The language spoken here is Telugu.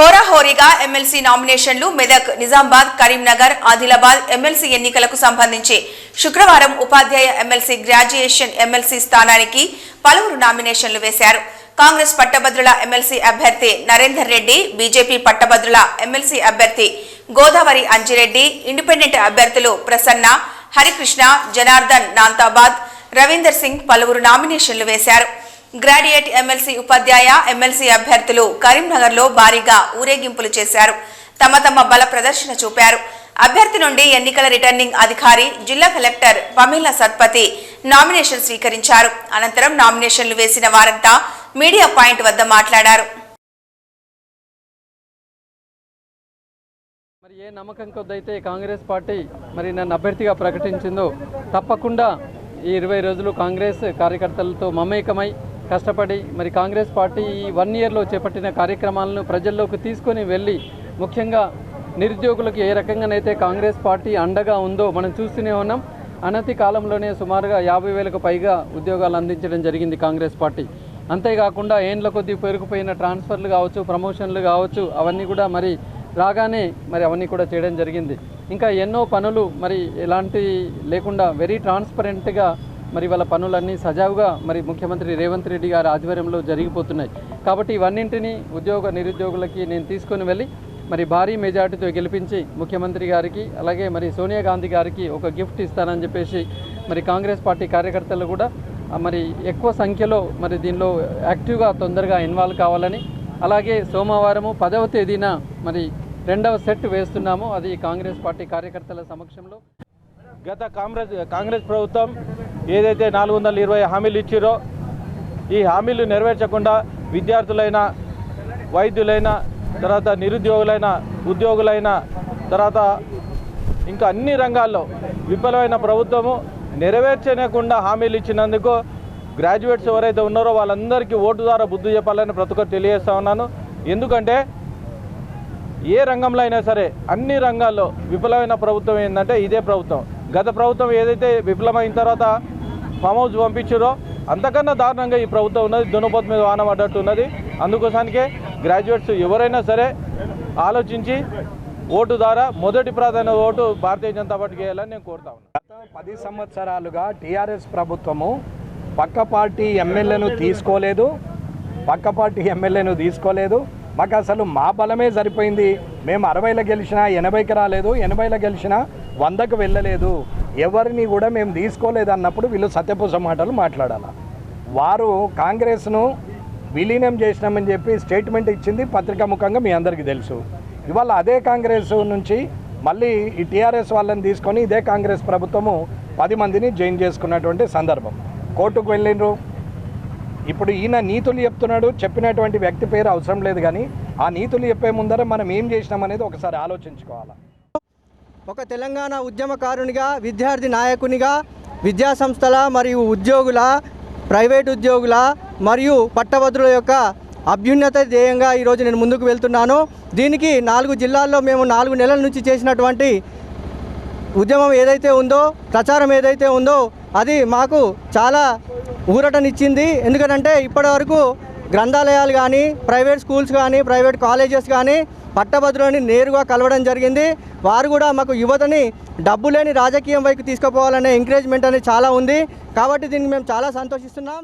హోరాహోరీగా ఎమ్మెల్సీ నామినేషన్లు మెదక్ నిజామాబాద్ కరీంనగర్ ఆదిలాబాద్ ఎమ్మెల్సీ ఎన్నికలకు సంబంధించి శుక్రవారం ఉపాధ్యాయ ఎమ్మెల్సీ గ్రాడ్యుయేషన్ ఎమ్మెల్సీ స్థానానికి పలువురు నామినేషన్లు వేశారు. కాంగ్రెస్ పట్టభద్రుల ఎమ్మెల్సీ అభ్యర్థి నరేందర్ రెడ్డి బీజేపీ పట్టభద్రుల ఎమ్మెల్సీ అభ్యర్థి గోదావరి అంజిరెడ్డి ఇండిపెండెంట్ అభ్యర్థులు ప్రసన్న హరికృష్ణ జనార్దన్ నాంతాబాద్ రవీందర్ సింగ్ పలువురు నామినేషన్లు వేశారు. గ్రాడ్యుయేట్ ఎమ్మెల్సీ ఉపాధ్యాయ ఎమ్మెల్సీ అభ్యర్థులు కరీంనగర్లో భారీగా ఊరేగింపులు చేశారు. తమ తమ బల ప్రదర్శన చూపారు. అభ్యర్థి నుండి ఎన్నికల రిటర్నింగ్ అధికారి జిల్లా కలెక్టర్ పమిళ సత్పతి నామినేషన్ స్వీకరించారు. అనంతరం నామినేషన్లు వేసిన వారంతా మీడియా పాయింట్ వద్ద మాట్లాడారు. మరి ఏ నమ్మకం కొద్దైతే కాంగ్రెస్ పార్టీ మరి నన్ను అభ్యర్థిగా ప్రకటించిందో తప్పకుండా ఈ ఇరవై రోజులు కాంగ్రెస్ కార్యకర్తలతో మమేకమై కష్టపడి మరి కాంగ్రెస్ పార్టీ ఈ వన్ ఇయర్లో చేపట్టిన కార్యక్రమాలను ప్రజల్లోకి తీసుకొని వెళ్ళి ముఖ్యంగా నిరుద్యోగులకు ఏ రకంగానైతే కాంగ్రెస్ పార్టీ అండగా ఉందో మనం చూస్తూనే ఉన్నాం. అనతి కాలంలోనే సుమారుగా యాభై వేలకు పైగా ఉద్యోగాలు అందించడం జరిగింది కాంగ్రెస్ పార్టీ. అంతేకాకుండా ఏండ్ల కొద్దీ పేరుకుపోయిన ట్రాన్స్ఫర్లు కావచ్చు ప్రమోషన్లు కావచ్చు అవన్నీ కూడా మరి రాగానే మరి అవన్నీ కూడా చేయడం జరిగింది. ఇంకా ఎన్నో పనులు మరి ఎలాంటి లేకుండా వెరీ ట్రాన్స్పరెంట్గా మరి వాళ్ళ పనులన్నీ సజావుగా మరి ముఖ్యమంత్రి రేవంత్ రెడ్డి గారి ఆధ్వర్యంలో జరిగిపోతున్నాయి. కాబట్టి ఇవన్నింటినీ ఉద్యోగ నిరుద్యోగులకి నేను తీసుకొని వెళ్ళి మరి భారీ మెజార్టీతో గెలిపించి ముఖ్యమంత్రి గారికి అలాగే మరి సోనియా గాంధీ గారికి ఒక గిఫ్ట్ ఇస్తానని చెప్పేసి మరి కాంగ్రెస్ పార్టీ కార్యకర్తలు కూడా మరి ఎక్కువ సంఖ్యలో మరి దీనిలో యాక్టివ్గా తొందరగా ఇన్వాల్వ్ కావాలని అలాగే సోమవారము పదవ తేదీన మరి రెండవ సెట్ వేస్తున్నాము. అది కాంగ్రెస్ పార్టీ కార్యకర్తల సమక్షంలో. గత కాంగ్రెస్ కాంగ్రెస్ ప్రభుత్వం ఏదైతే నాలుగు వందల ఇరవై హామీలు ఇచ్చిరో ఈ హామీలు నెరవేర్చకుండా విద్యార్థులైన వైద్యులైన తర్వాత నిరుద్యోగులైన ఉద్యోగులైన తర్వాత ఇంకా అన్ని రంగాల్లో విఫలమైన ప్రభుత్వము నెరవేర్చనేకుండా హామీలు ఇచ్చినందుకు గ్రాడ్యుయేట్స్ ఎవరైతే ఉన్నారో వాళ్ళందరికీ ఓటు ద్వారా బుద్ధి చెప్పాలని ప్రతి ఒక్కరు తెలియజేస్తా ఉన్నాను. ఎందుకంటే ఏ రంగంలో అయినా సరే అన్ని రంగాల్లో విఫలమైన ప్రభుత్వం ఏంటంటే ఇదే ప్రభుత్వం. గత ప్రభుత్వం ఏదైతే విఫలమైన తర్వాత ఫామ్ హౌస్ పంపించారో అంతకన్నా దారుణంగా ఈ ప్రభుత్వం ఉన్నది. దునపోతు మీద వాన పడ్డట్టు ఉన్నది. అందుకోసానికే గ్రాడ్యుయేట్స్ ఎవరైనా సరే ఆలోచించి ఓటు ద్వారా మొదటి ప్రాధాన్యత ఓటు భారతీయ జనతా పార్టీకి వేయాలని నేను కోరుతా ఉన్నాను పది సంవత్సరాలుగా టీఆర్ఎస్ ప్రభుత్వము పక్క పార్టీ ఎమ్మెల్యేను తీసుకోలేదు. పక్క పార్టీ ఎమ్మెల్యేను తీసుకోలేదు. మాకు అసలు మా బలమే సరిపోయింది. మేము అరవైలో గెలిచినా ఎనభైకి రాలేదు. ఎనభైలో గెలిచినా వందకు వెళ్ళలేదు. ఎవరిని కూడా మేము తీసుకోలేదు అన్నప్పుడు వీళ్ళు సత్యపూస మాటలు మాట్లాడాలి. వారు కాంగ్రెస్ను విలీనం చేసినామని చెప్పి స్టేట్మెంట్ ఇచ్చింది పత్రికాముఖంగా మీ అందరికీ తెలుసు. ఇవాళ అదే కాంగ్రెస్ నుంచి మళ్ళీ ఈ టీఆర్ఎస్ వాళ్ళని తీసుకొని ఇదే కాంగ్రెస్ ప్రభుత్వము పది మందిని జాయిన్ చేసుకున్నటువంటి సందర్భం. కోర్టుకు వెళ్ళిండ్రు. ఇప్పుడు ఈయన నీతులు చెప్తున్నాడు చెప్పినటువంటి వ్యక్తి పేరు అవసరం లేదు కానీ ఆ నీతులు చెప్పే ముందర మనం ఏం చేసినామనేది ఒకసారి ఆలోచించుకోవాలి. ఒక తెలంగాణ ఉద్యమకారునిగా విద్యార్థి నాయకునిగా విద్యా సంస్థల మరియు ఉద్యోగుల ప్రైవేట్ ఉద్యోగుల మరియు పట్టభద్రుల యొక్క అభ్యున్నత ధ్యేయంగా ఈరోజు నేను ముందుకు వెళ్తున్నాను. దీనికి నాలుగు జిల్లాల్లో మేము నాలుగు నెలల నుంచి చేసినటువంటి ఉద్యమం ఏదైతే ఉందో ప్రచారం ఏదైతే ఉందో అది మాకు చాలా ఊరటనిచ్చింది. ఎందుకంటే ఇప్పటివరకు గ్రంథాలయాలు కానీ ప్రైవేట్ స్కూల్స్ కానీ ప్రైవేట్ కాలేజెస్ కానీ పట్టభద్రులని నేరుగా కలవడం జరిగింది. వారు కూడా మాకు యువతని డబ్బు లేని రాజకీయం వైపు తీసుకుపోవాలనే ఎంకరేజ్మెంట్ అనేది చాలా ఉంది. కాబట్టి దీన్ని మేము చాలా సంతోషిస్తున్నాం.